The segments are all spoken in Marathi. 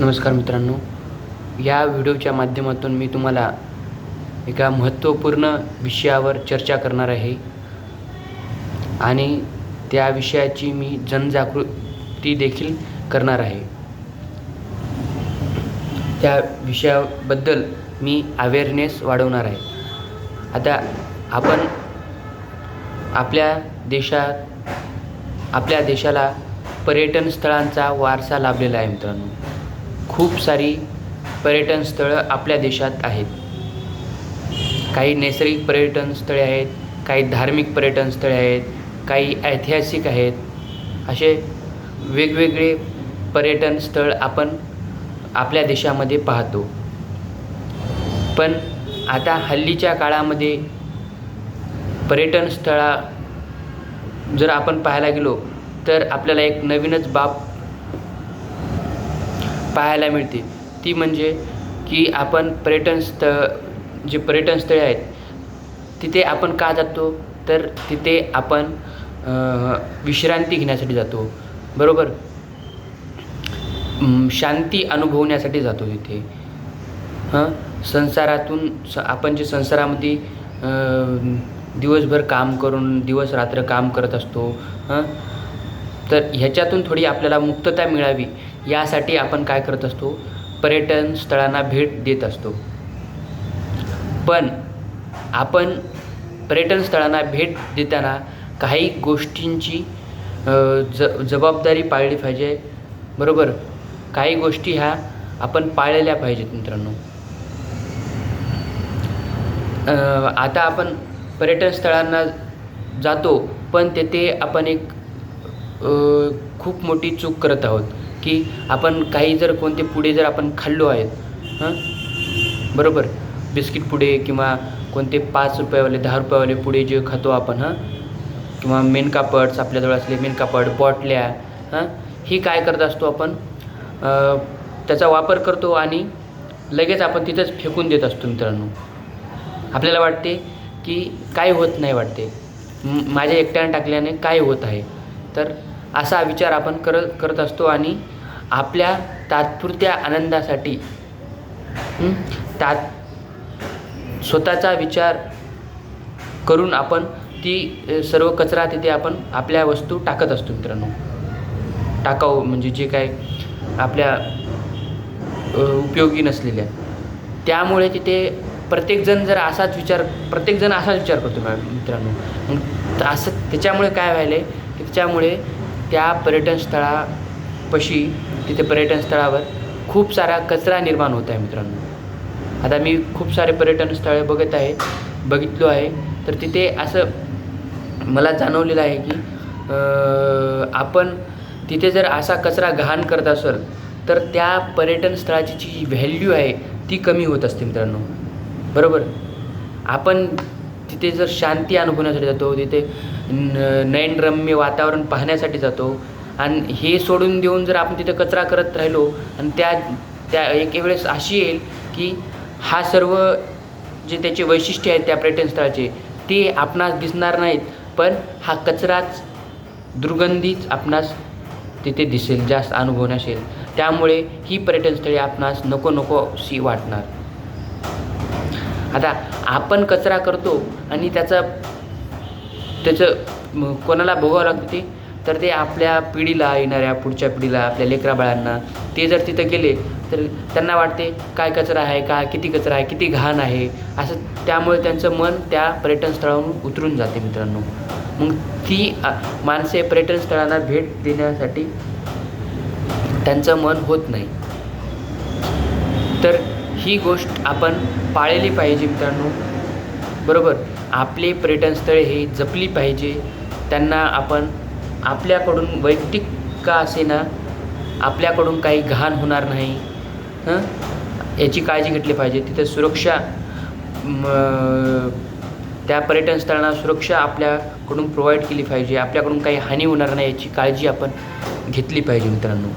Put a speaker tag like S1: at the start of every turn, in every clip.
S1: नमस्कार मित्रांनो. या व्हिडिओच्या माध्यमातून मी तुम्हाला एका महत्त्वपूर्ण विषयावर चर्चा करणार आहे. आणि त्या विषयाची मी जनजागृती देखील करणार आहे. त्या विषयाबद्दल मी अवेअरनेस वाढवणार आहे. आता आपण आपल्या देशात आपल्या देशाला पर्यटन स्थळांचा वारसा लाभलेला आहे मित्रांनो. खूप सारी पर्यटन स्थळं आपल्या देशात आहेत. काही नैसर्गिक पर्यटन स्थळे आहेत काही धार्मिक पर्यटन स्थळे आहेत काही ऐतिहासिक आहेत. असे वेगवेगळे पर्यटन स्थळ आपण आपल्या देशामध्ये पाहतो. पण आता हल्लीच्या काळामध्ये पर्यटन स्थळा जर आपण पाहायला गेलो तर आपल्याला एक नवीनच बाब पाहायला मिळते. ती म्हणजे की आपण पर्यटन स्थळ जे पर्यटन स्थळे आहेत तिथे आपण का जातो? तर तिथे आपण विश्रांती घेण्यासाठी जातो. बरोबर? शांती अनुभवण्यासाठी जातो तिथे. हां? संसारातून स आपण जे संसारामध्ये दिवसभर काम करून दिवस रात्र काम करत असतो हां? तर ह्याच्यातून थोडी आपल्याला मुक्तता मिळावी. यासाठी आपण काय करत असतो? पर्यटन स्थळांना भेट देत असतो. पण आपण पर्यटन स्थळांना भेट देताना काही गोष्टींची ज जबाबदारी पाळली पाहिजे. बरोबर? काही गोष्टी ह्या आपण पाळलेल्या पाहिजेत मित्रांनो. आता आपण पर्यटन स्थळांना जातो पण तेथे आपण एक खूप मोठी चूक करत आहोत. की आपण काही जर कोणते पुढे जर आपण खाल्लो आहेत हां? बरोबर? बिस्किट पुडे किंवा कोणते पाच रुपयावाले दहा रुपयावाले पुडे जे खातो आपण हां? किंवा मेनकापड्स आपल्याजवळ असले मेनकापड बॉटल्या हां? ही काय करत असतो आपण? त्याचा वापर करतो आणि लगेच आपण तिथंच फेकून देत असतो मित्रांनो. आपल्याला वाटते की काय होत नाही वाटते. माझ्या एकट्याने टाकल्याने काय होत आहे? तर असा विचार आपण करत करत असतो आणि आपल्या तात्पुरत्या आनंदासाठी तात स्वतःचा विचार करून आपण ती सर्व कचरा तिथे आपण आपल्या वस्तू टाकत असतो मित्रांनो. टाकाऊ म्हणजे जे काय आपल्या उपयोगी नसलेल्या. त्यामुळे तिथे प्रत्येकजण जर असाच विचार प्रत्येकजण असाच विचार करतो मित्रांनो. असं त्याच्यामुळे काय व्हायलं आहे की त्याच्यामुळे त्या पर्यटन स्थळापाशी तिथे पर्यटन स्थळावर खूप सारा कचरा निर्माण होत आहे मित्रांनो. आता मी खूप सारे पर्यटन स्थळे बघत आहे बघितलो आहे. तर तिथे असं मला जाणवलेलं आहे की आपण तिथे जर असा कचरा घाण करत असेल तर त्या पर्यटन स्थळाची जी व्हॅल्यू आहे ती कमी होत असते मित्रांनो. बरोबर? आपण तिथे जर शांती अनुभवण्यासाठी जातो तिथे न नयनरम्य वातावरण पाहण्यासाठी जातो आणि हे सोडून देऊन जर आपण तिथे कचरा करत राहिलो आणि त्या त्या एके वेळेस अशी येईल की हा सर्व जे त्याचे वैशिष्ट्य आहेत त्या पर्यटन स्थळाचे ते आपणास दिसणार नाहीत पण हा कचराच दुर्गंधीच आपणास तिथे दिसेल जास्त अनुभवण्यास येईल. त्यामुळे ही पर्यटनस्थळे आपणास नको नको सी वाटणार. आता आपण कचरा करतो आणि त्याचा त्याचं कोणाला भोगावं लागतं ते तर ते आपल्या पिढीला येणाऱ्या पुढच्या पिढीला आपल्या लेकराबाळांना ते जर तिथं गेले तर त्यांना वाटते काय कचरा आहे का किती कचरा आहे किती घाण आहे? असं त्यामुळे त्यांचं मन त्या पर्यटन स्थळावरून उतरून जाते मित्रांनो. मग ती माणसे पर्यटन स्थळांना भेट देण्यासाठी त्यांचं मन होत नाही. तर ही गोष्ट आपण पाळली पाहिजे मित्रांनो. बरोबर आपले पर्यटनस्थळे हे जपली पाहिजे. त्यांना आपण आपल्याकडून वैयक्तिक का असेना आपल्याकडून काही घाण होणार नाही हं? याची काळजी घेतली पाहिजे. तिथं सुरक्षा त्या पर्यटन स्थळांना सुरक्षा आपल्याकडून प्रोव्हाइड केली पाहिजे. आपल्याकडून काही हानी होणार नाही याची काळजी आपण घेतली पाहिजे मित्रांनो.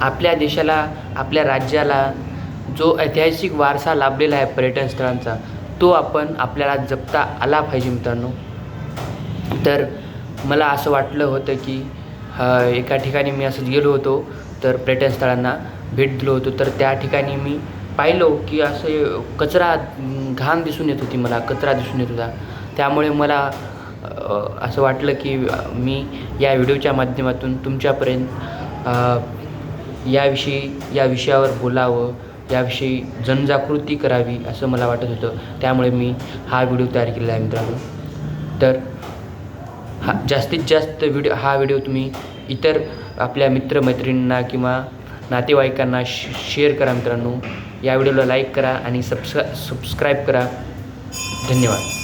S1: आपल्या देशाला आपल्या राज्याला जो ऐतिहासिक वारसा लाभलेला आहे पर्यटन स्थळांचा तो आपण आपल्याला जपता आला पाहिजे मित्रांनो. तर मला असं वाटलं होतं की एका ठिकाणी मी असंच गेलो होतो तर पर्यटन स्थळांना भेट दिलो होतो. तर त्या ठिकाणी मी पाहिलो की असं कचरा घाण दिसून येत होती मला कचरा दिसून येत होता. त्यामुळे मला असं वाटलं की मी या व्हिडिओच्या माध्यमातून तुमच्यापर्यंत याविषयी या विषयावर बोलावं याविषयी जनजागृती करावी असं मला वाटत होतं. त्यामुळे मी हा व्हिडिओ तयार केलेला आहे मित्रांनो. तर हा जास्तीत जास्त व्हिडिओ हा व्हिडिओ तुम्ही इतर आपल्या मित्रमैत्रिणींना किंवा नातेवाईकांना श शेअर करा मित्रांनो. या व्हिडिओला लाईक करा आणि सबस्क्रा सबस्क्राईब करा. धन्यवाद.